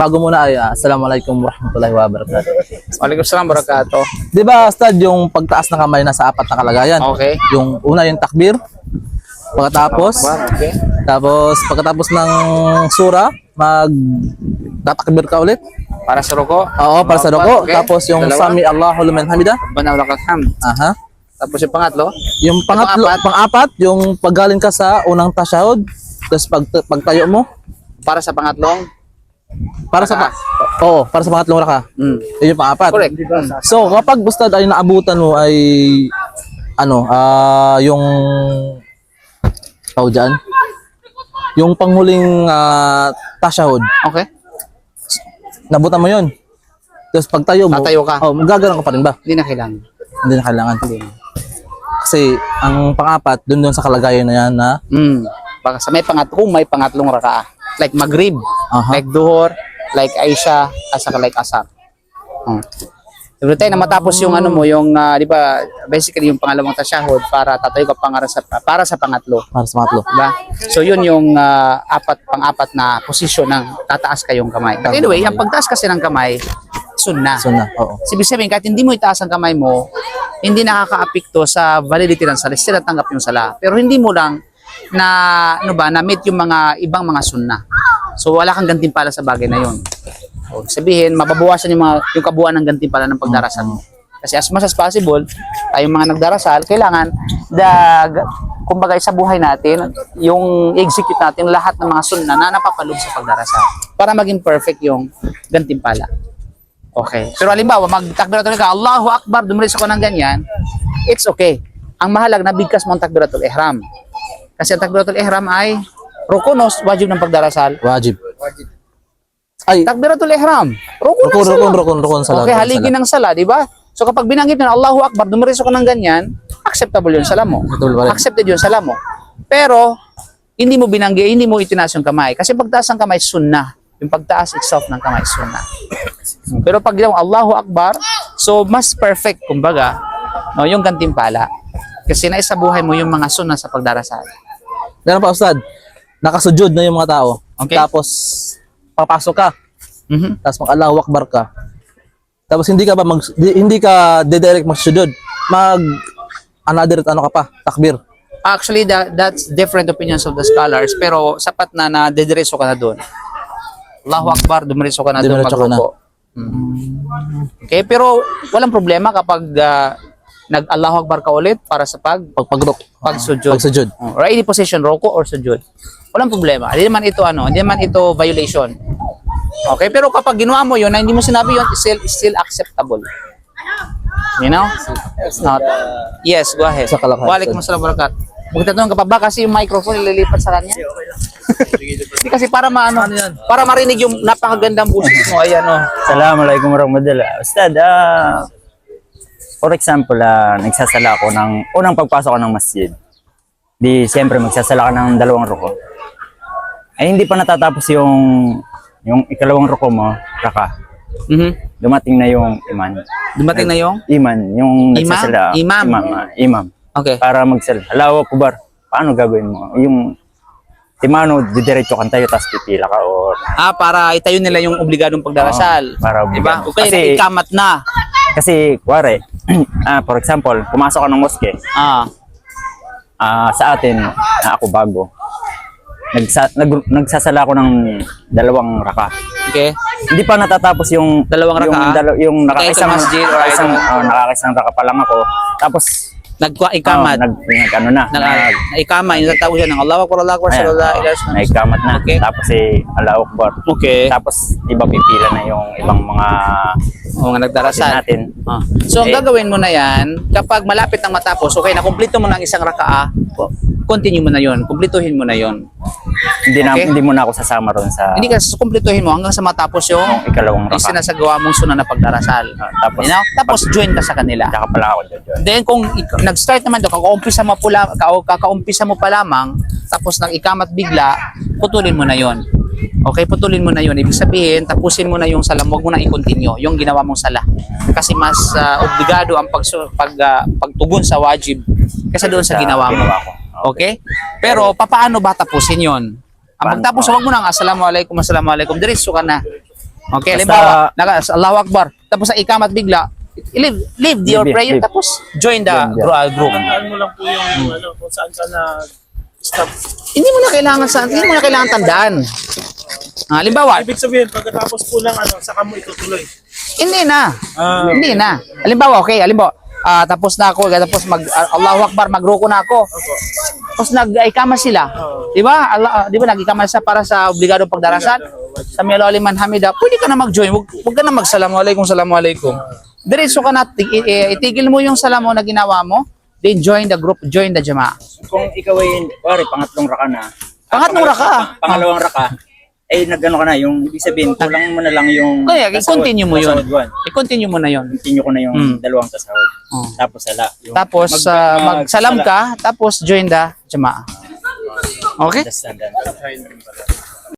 bago muna ay ah, Assalamualaikum warahmatullahi wabarakatuh. Waalaikumsalam barakatuh. Di ba, Ustad, yung pagtaas ng kamay nasa apat na kalagayan? Okay. Yung una yung takbir, pagkatapos, Okay. tapos pagkatapos ng sura, mag tatakbir ka ulit. Para sa ruko. Oo, para sa doko. Okay. Tapos yung Dalawa. Sami Allahu liman hamida. Bana wala hamd. Aha. Tapos yung pangatlo. Yung pangatlo, Pang-apat. pang-apat, yung paggaling ka sa unang tashahud, tapos pag pagtayo mo, Para sa pangatlong. Para sa pa, Oo, para sa pangatlong raka. Mm. Yun yung pang-apat. Correct. So, kapag ustad ay naabutan mo ay ano, ah yung tawag dyan, yung panghuling uh, tashahud, Okay. nabutan mo yun. Tapos pagtayo mo, Tatayo ka. Oh, magagalang ka pa rin ba? Hindi na kailangan. Hindi na kailangan. Kasi ang pang-apat, dun dun sa kalagayan na yan na Mm. Baka sa may pangat kung may pangatlong rakaah. Like Maghrib, Aha. like Duhur, like Aisha, at saka like Asar. Hmm. Every time na matapos yung ano mo, yung ah, di ba, basically yung pangalawang tasyahud para tatayo ka para sa para sa pangatlo. para sa pangatlo. Diba? So yun yung ah, apat pang-apat na posisyon ng tataas kayong kamay. But anyway, ang pagtaas kasi ng kamay, sunna. So na, oo. Ibig sabihin, kahit hindi mo itaas ang kamay mo, hindi nakaka-apekto sa validity ng sala. Still natanggap yung sala. Pero hindi mo lang na, ano ba, na-meet yung mga ibang mga sunna. So, wala kang gantimpala sa bagay na yun. So, sabihin, mababawasan yung, mga, yung kabuuan ng gantimpala ng pagdarasal mo. Kasi as much as possible, tayong mga nagdarasal, kailangan, dag, kumbaga sa buhay natin, yung execute natin lahat ng mga sunna na napapaloob sa pagdarasal para maging perfect yung gantimpala. Okay. Pero halimbawa, magtakbiratul ka, Allahu Akbar, dumiris ako ng ganyan, it's okay. Ang mahalag na bigkas mo ang takbiratul ihram. Kasi ang takbiratul ihram ay rukunos, wajib ng pagdarasal. Wajib. Ay, Takbiratul ihram, rukun rukun, sala. rukun, rukun, rukun sa Okay, haligi ng sala, di ba? So kapag binanggit na Allahu Akbar, dumiris ako ng ganyan, acceptable yun sala mo. Accepted yun sala mo. Pero, hindi mo binanggi, hindi mo itinaas yung kamay. Kasi pagtaas ng kamay, sunnah. Yung pagtaas itself ng kamay, sunnah. Pero pag ginawa Allahu Akbar, so mas perfect, kumbaga, no, yung gantimpala. Kasi naisa buhay mo yung mga sunnah sa pagdarasal. Meron pa, Ustad. Nakasujud na yung mga tao. Okay. Tapos, papasok ka. Mhm. Tapos mag Allahu Akbar ka. Tapos hindi ka ba mag, di- hindi ka direct magsujud. Mag another ano ka pa, takbir. Actually, that, that's different opinions of the scholars, pero sapat na na dediretso ka na doon. Allahu Akbar, dumiretso ka na doon magruko. Mm. Okay, pero walang problema kapag ah, nag Allahu Akbar ka ulit para sa pag Pagpagrok. pagsujud. Pagsujud. Or any position, roko or sujud. Walang problema. Hindi naman ito ano, hindi naman ito violation. Okay, pero kapag ginawa mo yun na hindi mo sinabi it's still, still acceptable. You know? It's not. Yes, go ahead. Sa kalakasan. Waalaikumsalam warakat. Magtatanong ka pa ba kasi yung microphone ililipat sa kanya? Hindi kasi para maano, para marinig yung napakagandang boses mo. Ayan oh. Assalamualaikum warahmatullahi Ustad, ah, for example, ah, nagsasala ako ng, unang pagpasok ko ng masjid. Di, siyempre, magsasala ka ng dalawang ruko. Ay, hindi pa natatapos yung, yung ikalawang ruko mo, raka. Mhm. Dumating na yung iman. Dumating na yung? Iman, yung Imam? nagsasala. Imam? Imam, ah, imam. Okay. Para magsala. Alawa kubar. Paano gagawin mo? Yung, timano, didiretso kang tayo, tapos pipila ka or Ah, para itayo nila yung obligadong pagdarasal. Oo, para diba? obligado. Okay, Kasi- ikamat na. Kasi, kuwari, ah, for example, pumasok ka ng moske, Ah. ah, sa atin, na ako bago, nagsa, nag, nagsasala ako ng dalawang raka. Okay. Hindi pa natatapos yung Dalawang yung, raka? dalo, yung nakakaisang, masjid or ano? oh, nakakaisang raka pa lang ako. Tapos, Nagkuha oh, ikamat. nag, nag, ano na, nag, nag, ikama, yung tatawag siya ng Allahu Akbar, Allahu Akbar, oh, alaihi wasallam. naikamat na. Okay. Tapos, eh, Allahu Akbar. Okay. Tapos, iba pipila na yung ibang mga Oo nga, nagdarasal. natin. Ah. So, ang gagawin mo na yan, kapag malapit ang matapos, okay, nakumplito mo ng isang rakaa, continue mo na yon, kumplituhin mo na yon. Hindi, na, Okay. hindi mo na ako sasama ron sa Hindi ka kumplituhin mo hanggang sa matapos yung yung ikalawang yung raka. sinasagawa mong sunan na pagdarasal. Ah, tapos, You know? Tapos join ka sa kanila. Tsaka pala ako doon. Then kung nag-start naman doon, kakaumpisa mo, pula, ka- kakaumpisa mo pa lamang, tapos nang ikamat bigla, putulin mo na yon. Okay, putulin mo na yon. Ibig sabihin, tapusin mo na yung salam, huwag mo na i-continue yung ginawa mong sala. Kasi mas ah, obligado ang pag, pag, ah, pagtugon sa wajib kaysa doon sa Sa ginawa mo. ginawa ko. Okay? Pero papaano ba tapusin yon? Ang Paano? pagtapos, huwag mo nang assalamualaikum, assalamualaikum, diretso ka na. Okay, Basta- halimbawa, naka, Allahu Akbar. Tapos sa ikamat bigla, leave, leave your Leave, prayer, leave. tapos join the Join the- group. Tandaan mo lang po yung ano, kung saan ka na stop. Hindi mo na kailangan sa, hindi mo na kailangan tandaan. Ah, halimbawa, Ibig sabihin, pagkatapos po lang, ano, saka mo itutuloy. hindi na. Ah, Hindi na. Halimbawa, okay, halimbawa, ah, tapos na ako, tapos mag ah, Allahu Akbar, magruko na ako. Tapos nag-ikama sila. Di ba? Allah, ah, di ba nag-ikama sila para sa obligadong pagdarasal? Sa Milo Aliman Hamida, pwede ka na mag-join. Huwag, huwag ka na mag-salamu alaikum, salamu alaikum. Diretso ka na, itigil mo yung salamu na ginawa mo, then join the group, join the jama. Kung ikaw ay, pare, pangatlong raka na. Pangatlong Ah, raka? pang- Pangalawang raka. Eh, nagano ka na, yung ibig sabihin, kulang mo na lang yung... Kaya, tasawad- i-continue mo yun. tasawad. I-continue mo na yun. Continue ko na yung Mm. dalawang tasawad. Oh. Tapos sala. Yung Tapos, mag- ah, mag- magsalam sala. ka, tapos join the jama. Okay? Understand that.